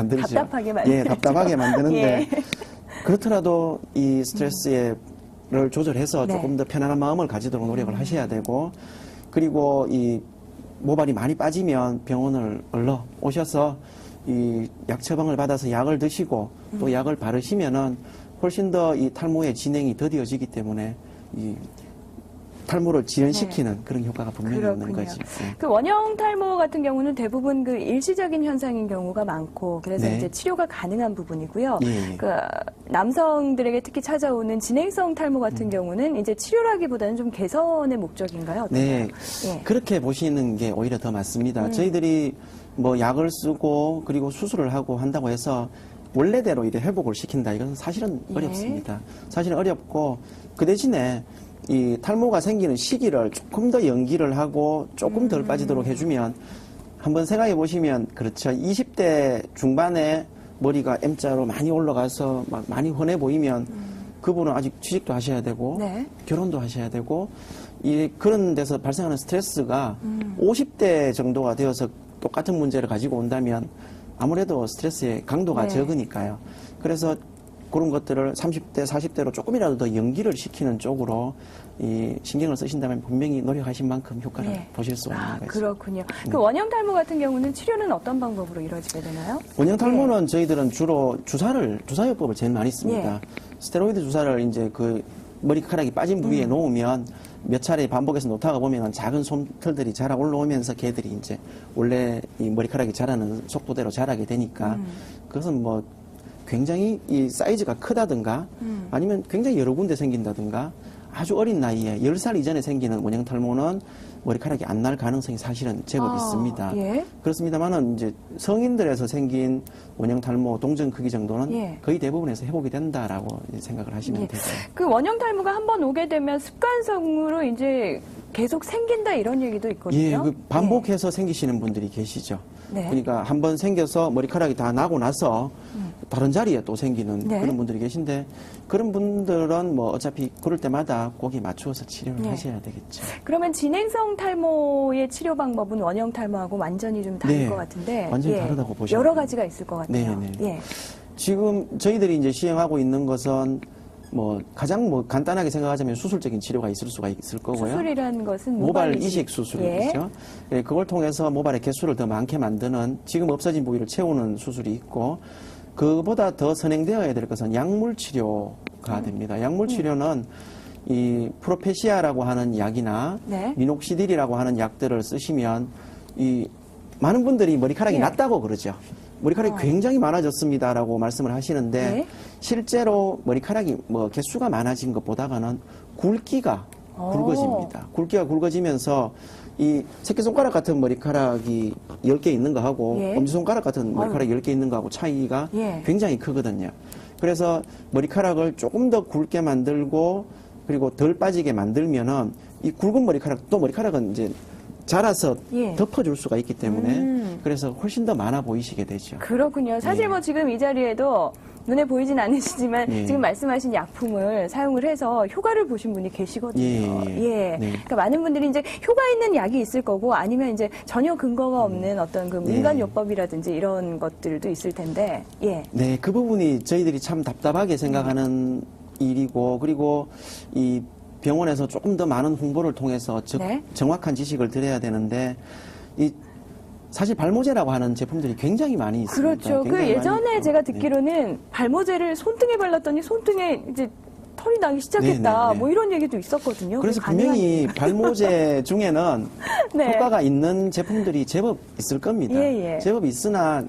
만들죠. 답답하게 만들죠. 예, 답답하게 만드는데 예. 그렇더라도 이 스트레스를 조절해서 네. 조금 더 편안한 마음을 가지도록 노력을 하셔야 되고 그리고 이 모발이 많이 빠지면 병원을 얼른 오셔서 이 약 처방을 받아서 약을 드시고 음. 또 약을 바르시면은 훨씬 더 이 탈모의 진행이 더디어지기 때문에 이 탈모를 지연시키는 그런 효과가 분명히 있는 네. 그렇군요. 거지. 예. 그 원형 탈모 같은 경우는 대부분 그 일시적인 현상인 경우가 많고 그래서 네. 이제 치료가 가능한 부분이고요. 예, 예. 그 남성들에게 특히 찾아오는 진행성 탈모 같은 음. 경우는 이제 치료라기보다는 좀 개선의 목적인가요? 네. 예. 그렇게 보시는 게 오히려 더 맞습니다. 음. 저희들이 뭐 약을 쓰고 그리고 수술을 하고 한다고 해서 원래대로 이제 회복을 시킨다. 이건 사실은 예. 어렵습니다. 사실은 어렵고 그 대신에 이 탈모가 생기는 시기를 조금 더 연기를 하고 조금 음. 덜 빠지도록 해주면 한번 생각해 보시면 그렇죠. 20대 중반에 머리가 M자로 많이 올라가서 막 많이 훤해 보이면 그분은 아직 취직도 하셔야 되고 음. 네. 결혼도 하셔야 되고 이 그런 데서 발생하는 스트레스가 음. 50대 정도가 되어서 똑같은 문제를 가지고 온다면 아무래도 스트레스의 강도가 네. 적으니까요. 그래서 그런 것들을 30대, 40대로 조금이라도 더 연기를 시키는 쪽으로 이 신경을 쓰신다면 분명히 노력하신 만큼 효과를 네. 보실 수 있는 아, 거죠. 그렇군요. 음. 그 원형 탈모 같은 경우는 치료는 어떤 방법으로 이루어지게 되나요? 원형 탈모는 네. 저희들은 주로 주사를 주사요법을 제일 많이 씁니다. 예. 스테로이드 주사를 이제 그 머리카락이 빠진 부위에 음. 놓으면 몇 차례 반복해서 놓다가 보면 작은 솜털들이 자라 올라오면서 걔들이 이제 원래 이 머리카락이 자라는 속도대로 자라게 되니까 음. 그것은 뭐 굉장히 이 사이즈가 크다든가 음. 아니면 굉장히 여러 군데 생긴다든가 아주 어린 나이에 10살 이전에 생기는 원형 탈모는 머리카락이 안 날 가능성이 사실은 제법 아, 있습니다. 예. 그렇습니다만은 이제 성인들에서 생긴 원형 탈모 동전 크기 정도는 예. 거의 대부분에서 회복이 된다라고 생각을 하시면 예. 되죠. 그 원형 탈모가 한 번 오게 되면 습관성으로 이제 계속 생긴다 이런 얘기도 있거든요. 예, 그 반복해서 생기시는 분들이 계시죠. 네. 그러니까 한 번 생겨서 머리카락이 다 나고 나서 다른 자리에 또 생기는 음. 네. 그런 분들이 계신데 그런 분들은 뭐 어차피 그럴 때마다 거기에 맞추어서 치료를 네. 하셔야 되겠죠. 그러면 진행성 탈모의 치료 방법은 원형 탈모하고 완전히 좀 다를 네, 것 같은데 완전히 다르다고 보시면 여러. 가지가 있을 것 같아요. 네, 네. 예. 지금 저희들이 이제 시행하고 있는 것은 뭐 가장 뭐 간단하게 생각하자면 수술적인 치료가 있을 수가 있을 거고요. 수술이라는 것은 모발 모발 이식 수술이죠. 예, 그걸 통해서 모발의 개수를 더 많게 만드는 지금 없어진 부위를 채우는 수술이 있고 그보다 더 선행되어야 될 것은 약물 치료가 음. 됩니다. 약물 치료는 이 프로페시아라고 하는 약이나 네. 미녹시딜이라고 하는 약들을 쓰시면 이 많은 분들이 머리카락이 예. 낮다고 그러죠. 머리카락이 어. 굉장히 많아졌습니다라고 말씀을 하시는데 네. 실제로 머리카락이 뭐 개수가 많아진 것보다는 굵기가 오. 굵어집니다. 굵기가 굵어지면서 이 새끼손가락 같은 머리카락이 10개 있는 거하고 예. 엄지손가락 같은 머리카락이 10개 있는 거하고 차이가 예. 굉장히 크거든요. 그래서 머리카락을 조금 더 굵게 만들고 그리고 덜 빠지게 만들면은 이 굵은 머리카락 또 머리카락은 이제 자라서 예. 덮어줄 수가 있기 때문에 음. 그래서 훨씬 더 많아 보이시게 되죠. 그렇군요. 사실 예. 뭐 지금 이 자리에도 눈에 보이진 않으시지만 예. 지금 말씀하신 약품을 사용을 해서 효과를 보신 분이 계시거든요. 예, 예. 네. 그러니까 많은 분들이 이제 효과 있는 약이 있을 거고 아니면 이제 전혀 근거가 없는 어떤 그 민간 예. 요법이라든지 이런 것들도 있을 텐데, 예. 네, 그 부분이 저희들이 참 답답하게 생각하는 일이고 그리고 이 병원에서 조금 더 많은 홍보를 통해서 적- 네. 정확한 지식을 드려야 되는데 이 사실 발모제라고 하는 제품들이 굉장히 많이 있습니다. 그렇죠. 그 예전에. 제가 네. 듣기로는 발모제를 손등에 발랐더니 손등에 이제 털이 나기 시작했다. 네, 네, 네. 뭐 이런 얘기도 있었거든요. 그래서 분명히? 발모제 중에는 네. 효과가 있는 제품들이 제법 있을 겁니다. 예, 예. 제법 있으나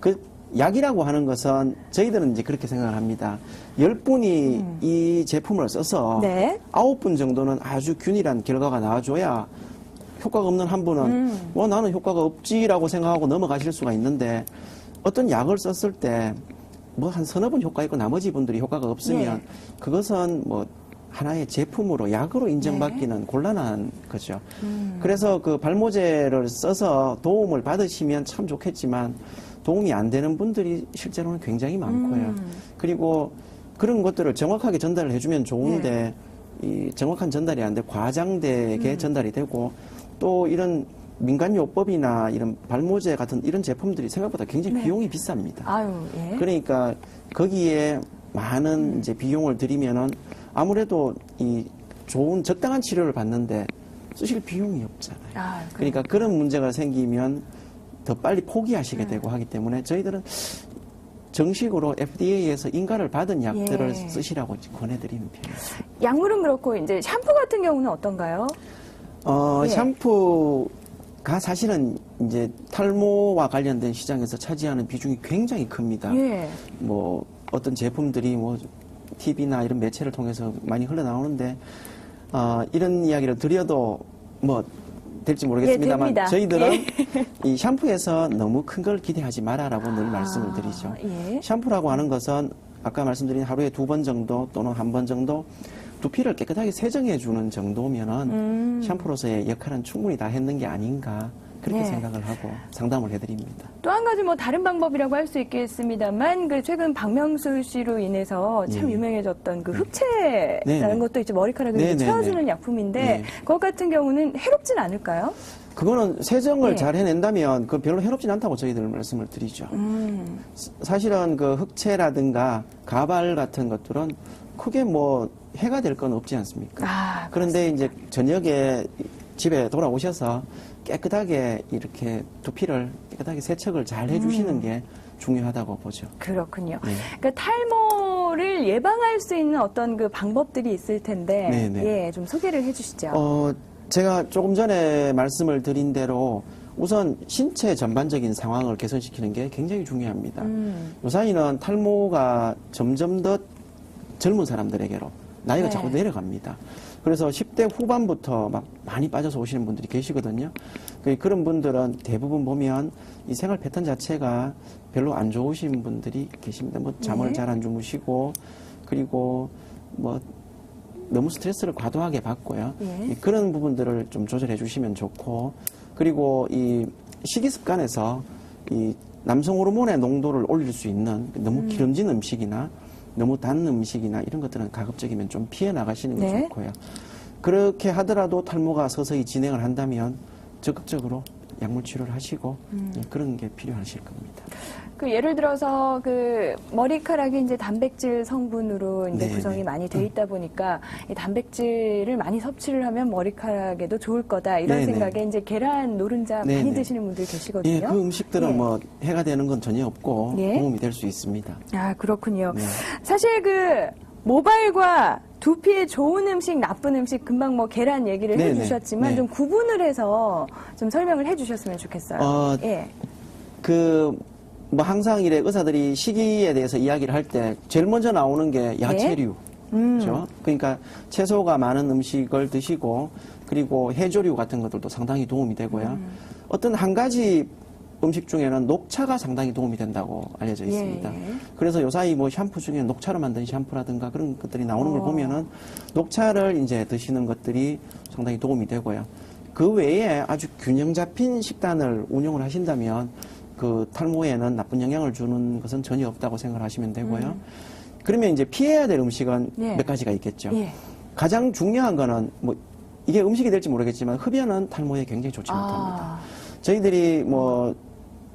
그 약이라고 하는 것은 저희들은 이제 그렇게 생각을 합니다. 열 분이 이 제품을 써서 음. 네. 아홉 분 정도는 아주 균일한 결과가 나와줘야 효과가 없는 한 분은 음. 뭐 나는 효과가 없지라고 생각하고 넘어가실 수가 있는데 어떤 약을 썼을 때 뭐 한 서너 분 효과 있고 나머지 분들이 효과가 없으면 예. 그것은 뭐 하나의 제품으로 약으로 인정받기는 곤란한 거죠. 네. 음. 그래서 그 발모제를 써서 도움을 받으시면 참 좋겠지만 도움이 안 되는 분들이 실제로는 굉장히 많고요. 음. 그리고 그런 것들을 정확하게 전달을 해주면 좋은데 네. 이 정확한 전달이 안 돼 과장되게 음. 전달이 되고 또 이런 민간요법이나 이런 발모제 같은 이런 제품들이 생각보다 굉장히 네. 비용이 비쌉니다. 아유, 예. 그러니까 거기에 많은 이제 비용을 들이면은 아무래도 이 좋은 적당한 치료를 받는데 쓰실 비용이 없잖아요. 아, 그- 그러니까 그런 문제가 생기면 더 빨리 포기하시게 음. 되고 하기 때문에 저희들은 정식으로 FDA에서 인가를 받은 약들을 예. 쓰시라고 권해드리는 편이에요. 약물은 그렇고 이제 샴푸 같은 경우는 어떤가요? 어, 예. 샴푸가 사실은 이제 탈모와 관련된 시장에서 차지하는 비중이 굉장히 큽니다. 예. 뭐 어떤 제품들이 뭐 TV나 이런 매체를 통해서 많이 흘러나오는데 어, 이런 이야기를 드려도 뭐 될지 모르겠습니다만 예. 저희들은 예. 이 샴푸에서 너무 큰 걸 기대하지 마라라고 늘 말씀을 아, 드리죠. 예. 샴푸라고 하는 것은 아까 말씀드린 하루에 두 번 정도 또는 한 번 정도 두피를 깨끗하게 세정해 주는 정도면은 음. 샴푸로서의 역할은 충분히 다 했는 게 아닌가 그렇게 네. 생각을 하고 상담을 해드립니다. 또 한 가지 뭐 다른 방법이라고 할 수 있겠습니다만 그 최근 박명수 씨로 인해서 참 예. 유명해졌던 그 흑채라는 네네. 것도 이제 머리카락을 네네네. 채워주는 약품인데 네. 그것 같은 경우는 해롭진 않을까요? 그거는 세정을 네. 잘 해낸다면 그 별로 해롭진 않다고 저희들 말씀을 드리죠. 음. 사실은 그 흑채라든가 가발 같은 것들은 크게 뭐 해가 될 건 없지 않습니까? 아, 그런데 이제 저녁에 집에 돌아오셔서 깨끗하게 이렇게 두피를 깨끗하게 세척을 잘 해주시는 음. 게 중요하다고 보죠. 그렇군요. 네. 그러니까 탈모를 예방할 수 있는 어떤 그 방법들이 있을 텐데 네네. 예, 좀 소개를 해주시죠. 어, 제가 조금 전에 말씀을 드린 대로 우선 신체 전반적인 상황을 개선시키는 게 굉장히 중요합니다. 음. 요사이는 탈모가 점점 더 젊은 사람들에게로 나이가 네. 자꾸 내려갑니다. 그래서 10대 후반부터 막 많이 빠져서 오시는 분들이 계시거든요. 그- 그런 분들은 대부분 보면 이 생활 패턴 자체가 별로 안 좋으신 분들이 계십니다. 뭐 잠을 네. 잘안 주무시고 그리고 뭐 너무 스트레스를 과도하게 받고요. 예. 이 그런 부분들을 좀 조절해 주시면 좋고 그리고 이 식이 습관에서 이 남성 호르몬의 농도를 올릴 수 있는 너무 기름진 음식이나 너무 단 음식이나 이런 것들은 가급적이면 좀 피해 나가시는 게 네. 좋고요. 그렇게 하더라도 탈모가 서서히 진행을 한다면 적극적으로 약물 치료를 하시고 음. 예, 그런 게 필요하실 겁니다. 그 예를 들어서 그 머리카락이 이제 단백질 성분으로 이제 네네. 구성이 많이 돼 있다 보니까 이 단백질을 많이 섭취를 하면 머리카락에도 좋을 거다 이런 네네. 생각에 이제 계란 노른자 많이 네네. 드시는 분들 계시거든요. 예, 그 음식들은 예. 뭐 해가 되는 건 전혀 없고 예. 도움이 될 수 있습니다. 아 그렇군요. 네. 사실 그 모발과 두피에 좋은 음식, 나쁜 음식 금방 뭐 계란 얘기를 네네. 해주셨지만 네. 좀 구분을 해서 좀 설명을 해주셨으면 좋겠어요. 어, 예. 그, 뭐 항상 이래 의사들이 식이에 대해서 이야기를 할 때 제일 먼저 나오는 게 야채류. 음. 그렇죠? 그러니까 채소가 많은 음식을 드시고 그리고 해조류 같은 것들도 상당히 도움이 되고요. 음. 어떤 한 가지 음식 중에는 녹차가 상당히 도움이 된다고 알려져 예, 있습니다. 예. 그래서 요사이 뭐 샴푸 중에 녹차로 만든 샴푸라든가 그런 것들이 나오는 걸 어. 보면은 녹차를 이제 드시는 것들이 상당히 도움이 되고요. 그 외에 아주 균형 잡힌 식단을 운영을 하신다면 그 탈모에는 나쁜 영향을 주는 것은 전혀 없다고 생각을 하시면 되고요. 그러면 이제 피해야 될 음식은 예. 몇 가지가 있겠죠. 예. 가장 중요한 거는 뭐 이게 음식이 될지 모르겠지만 흡연은 탈모에 굉장히 좋지 못합니다. 아, 저희들이 뭐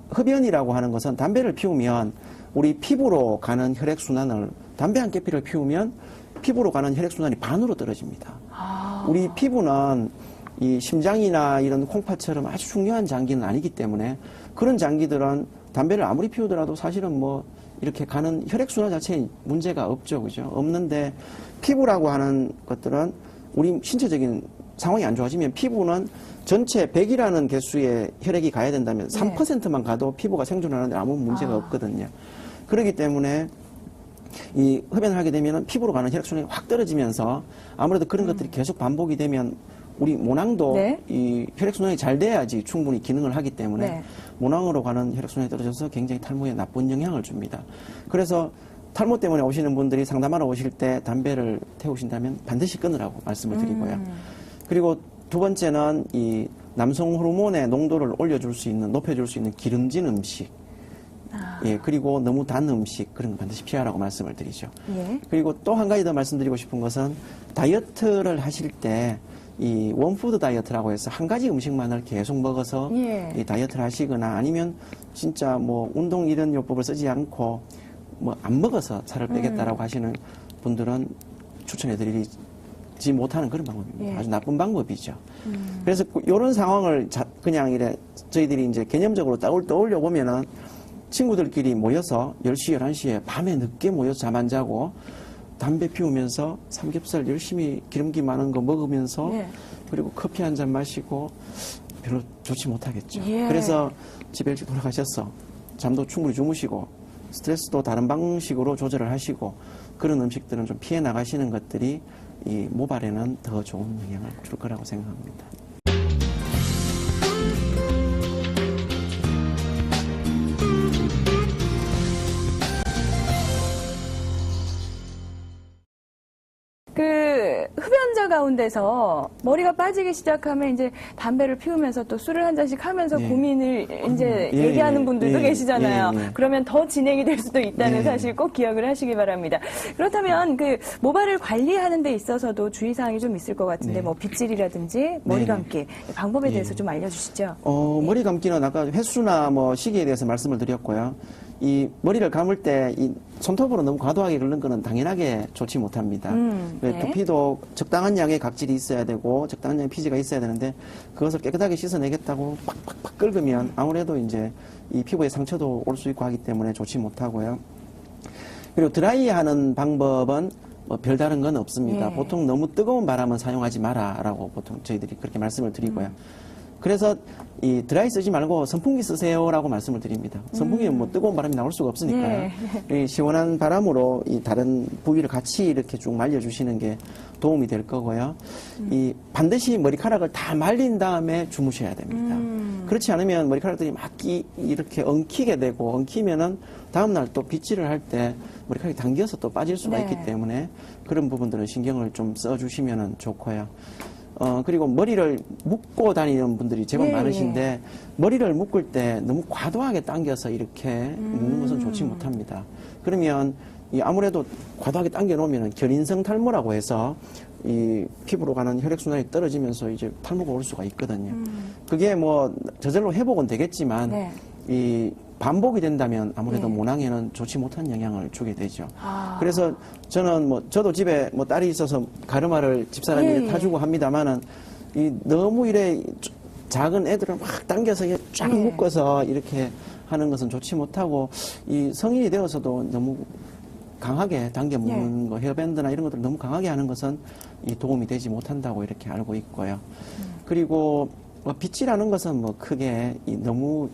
흡연이라고 하는 것은 담배를 피우면 우리 피부로 가는 혈액 순환을 담배 한 깨피를 피우면 피부로 가는 혈액 순환이 반으로 떨어집니다. 아. 우리 피부는 이 심장이나 이런 콩팥처럼 아주 중요한 장기는 아니기 때문에 그런 장기들은 담배를 아무리 피우더라도 사실은 뭐 이렇게 가는 혈액 순환 자체에 문제가 없죠, 그죠? 없는데 피부라고 하는 것들은 우리 신체적인 상황이 안 좋아지면 피부는 전체 100이라는 개수의 혈액이 가야 된다면 네. 3%만 가도 피부가 생존하는데 아무 문제가 아. 없거든요. 그렇기 때문에 이 흡연을 하게 되면 피부로 가는 혈액순환이 확 떨어지면서 아무래도 그런 것들이 계속 반복이 되면 우리 모낭도 음. 네. 이 혈액순환이 잘 돼야지 충분히 기능을 하기 때문에 네. 모낭으로 가는 혈액순환이 떨어져서 굉장히 탈모에 나쁜 영향을 줍니다. 그래서 탈모 때문에 오시는 분들이 상담하러 오실 때 담배를 태우신다면 반드시 끊으라고 말씀을 드리고요. 음. 그리고 두 번째는 이 남성 호르몬의 농도를 올려줄 수 있는, 높여줄 수 있는 기름진 음식. 아. 예, 그리고 너무 단 음식, 그런 거 반드시 피하라고 말씀을 드리죠. 예. 그리고 또 한 가지 더 말씀드리고 싶은 것은 다이어트를 하실 때 이 원푸드 다이어트라고 해서 한 가지 음식만을 계속 먹어서 예. 이 다이어트를 하시거나 아니면 진짜 뭐 운동 이런 요법을 쓰지 않고 뭐 안 먹어서 살을 빼겠다라고 음. 하시는 분들은 추천해드리지 못하는 그런 방법입니다. 예. 음. 아주 나쁜 방법이죠. 그래서 이런 상황을 자- 그냥 이래 저희들이 이제 개념적으로 떠올, 떠올려 보면은 친구들끼리 모여서 10시, 11시에 밤에 늦게 모여서 잠 안 자고 담배 피우면서 삼겹살 열심히 기름기 많은 거 먹으면서 예. 그리고 커피 한 잔 마시고 별로 좋지 못하겠죠. 예. 그래서 집에 일찍 돌아가셔서 잠도 충분히 주무시고 스트레스도 다른 방식으로 조절을 하시고 그런 음식들은 좀 피해 나가시는 것들이 이 모발에는 더 좋은 영향을 줄 거라고 생각합니다. 가운데서 머리가 빠지기 시작하면 이제 담배를 피우면서 또 술을 한 잔씩 하면서 예. 고민을 이제 예, 얘기하는 예, 분들도 예, 계시잖아요. 예, 예. 그러면 더 진행이 될 수도 있다는 예. 사실 꼭 기억을 하시기 바랍니다. 그렇다면 그 모발을 관리하는 데 있어서도 주의사항이 좀 있을 것 같은데 네. 뭐 빗질이라든지 머리 네, 감기 방법에 예. 대해서 좀 알려주시죠. 어, 머리 감기는 아까 횟수나 뭐 시기에 대해서 말씀을 드렸고요. 이 머리를 감을 때 이 손톱으로 너무 과도하게 긁는 거는 당연하게 좋지 못합니다. 음, 왜 네. 두피도 적당한 양의 각질이 있어야 되고 적당한 양의 피지가 있어야 되는데 그것을 깨끗하게 씻어내겠다고 팍팍팍 긁으면 아무래도 이제 이 피부에 상처도 올 수 있고 하기 때문에 좋지 못하고요. 그리고 드라이하는 방법은 뭐 별다른 건 없습니다. 예. 보통 너무 뜨거운 바람은 사용하지 마라라고 보통 저희들이 그렇게 말씀을 드리고요. 그래서 이 드라이 쓰지 말고 선풍기 쓰세요라고 말씀을 드립니다. 선풍기는 뭐 뜨거운 바람이 나올 수가 없으니까요. 이 시원한 바람으로 이 다른 부위를 같이 이렇게 쭉 말려주시는 게 도움이 될 거고요. 이 반드시 머리카락을 다 말린 다음에 주무셔야 됩니다. 음. 그렇지 않으면 머리카락들이 막 끼- 이렇게 엉키게 되고 엉키면은 다음날 또 빗질을 할 때 머리카락이 당겨서 또 빠질 수가 네. 있기 때문에 그런 부분들은 신경을 좀 써주시면 좋고요. 어, 그리고 머리를 묶고 다니는 분들이 제법 예, 많으신데 머리를 묶을 때 너무 과도하게 당겨서 이렇게 묶는 것은 음. 좋지 못합니다. 그러면 이 아무래도 과도하게 당겨 놓으면 결인성 탈모라고 해서 이 피부로 가는 혈액순환이 떨어지면서 이제 탈모가 올 수가 있거든요. 그게 뭐 저절로 회복은 되겠지만 음. 네. 이 반복이 된다면 아무래도 네. 모낭에는 좋지 못한 영향을 주게 되죠. 아. 그래서 저는 뭐 저도 집에 뭐 딸이 있어서 가르마를 집사람이 예, 예. 타주고 합니다만은 이 너무 이래 작은 애들을 막 당겨서 쫙 예. 묶어서 이렇게 하는 것은 좋지 못하고 이 성인이 되어서도 너무 강하게 당겨 묶는 예. 거 헤어밴드나 이런 것들 너무 강하게 하는 것은 이 도움이 되지 못한다고 이렇게 알고 있고요. 음. 그리고 뭐 빗질하는 것은 뭐 크게 이 너무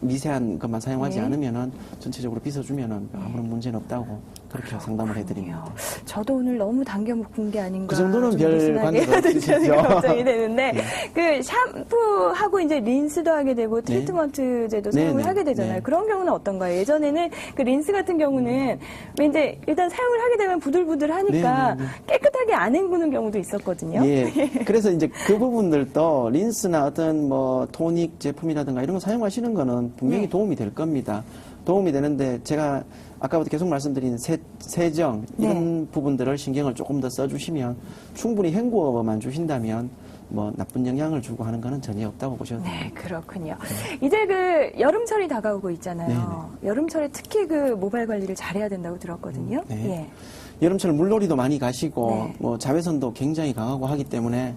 미세한 것만 사용하지 네. 않으면은 전체적으로 빗어주면은 아무런 문제는 없다고 그렇게 상담을. 그렇군요. 저도 오늘 너무 당겨 묶은 게 아닌가. 그 정도는 좀별 느슨하게 관계가 해야 되지 없으시죠? 않을까 걱정이 되는데 예. 그 샴푸하고 이제 린스도 하게 되고 트리트먼트제도 네, 사용을 네, 하게 되잖아요. 네. 그런 경우는 어떤가요? 예전에는 그 린스 같은 경우는 왜 이제 일단 사용을 하게 되면 부들부들하니까 네, 네, 깨끗하게 안 헹구는 경우도 있었거든요. 예. 그래서 이제 그 부분들도 린스나 어떤 뭐 토닉 제품이라든가 이런 거 사용하시는 거는 분명히 네. 도움이 될 겁니다. 도움이 되는데 제가 아까부터 계속 말씀드린 세, 세정 이런 네. 부분들을 신경을 조금 더 써주시면 충분히 헹구어만 주신다면 뭐 나쁜 영향을 주고 하는 거는 전혀 없다고 보셔도 네, 됩니다. 그렇군요. 이제 그 여름철이 다가오고 있잖아요. 여름철에 특히 그 모발 관리를 잘해야 된다고 들었거든요. 음, 네. 예. 여름철 물놀이도 많이 가시고 네. 뭐 자외선도 굉장히 강하고 하기 때문에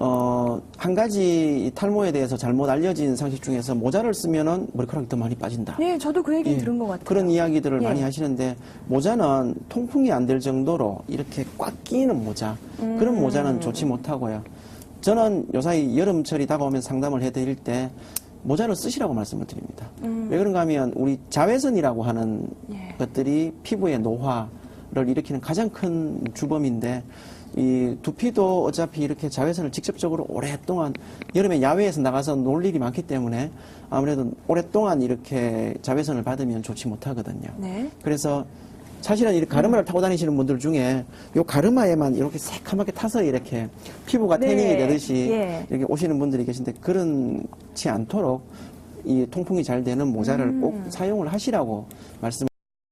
어, 한 가지 이 탈모에 대해서 잘못 알려진 상식 중에서 모자를 쓰면은 머리카락이 더 많이 빠진다. 네, 저도 그 얘기 예, 들은 것 같아요. 그런 이야기들을 예. 많이 하시는데 모자는 통풍이 안 될 정도로 이렇게 꽉 끼는 모자 그런 음. 모자는 좋지 못하고요. 저는 요사이 여름철이 다가오면 상담을 해드릴 때 모자를 쓰시라고 말씀을 드립니다. 음. 왜 그런가 하면 우리 자외선이라고 하는 예. 것들이 피부의 노화를 일으키는 가장 큰 주범인데 이 두피도 어차피 이렇게 자외선을 직접적으로 오랫동안 여름에 야외에서 나가서 놀 일이 많기 때문에 아무래도 오랫동안 이렇게 자외선을 받으면 좋지 못하거든요. 네. 그래서 사실은 이 가르마를 타고 다니시는 분들 중에 요 가르마에만 이렇게 새카맣게 타서 이렇게 피부가 네. 태닝이 되듯이 예. 이렇게 오시는 분들이 계신데 그렇지 않도록 이 통풍이 잘 되는 모자를 꼭 사용을 하시라고 말씀.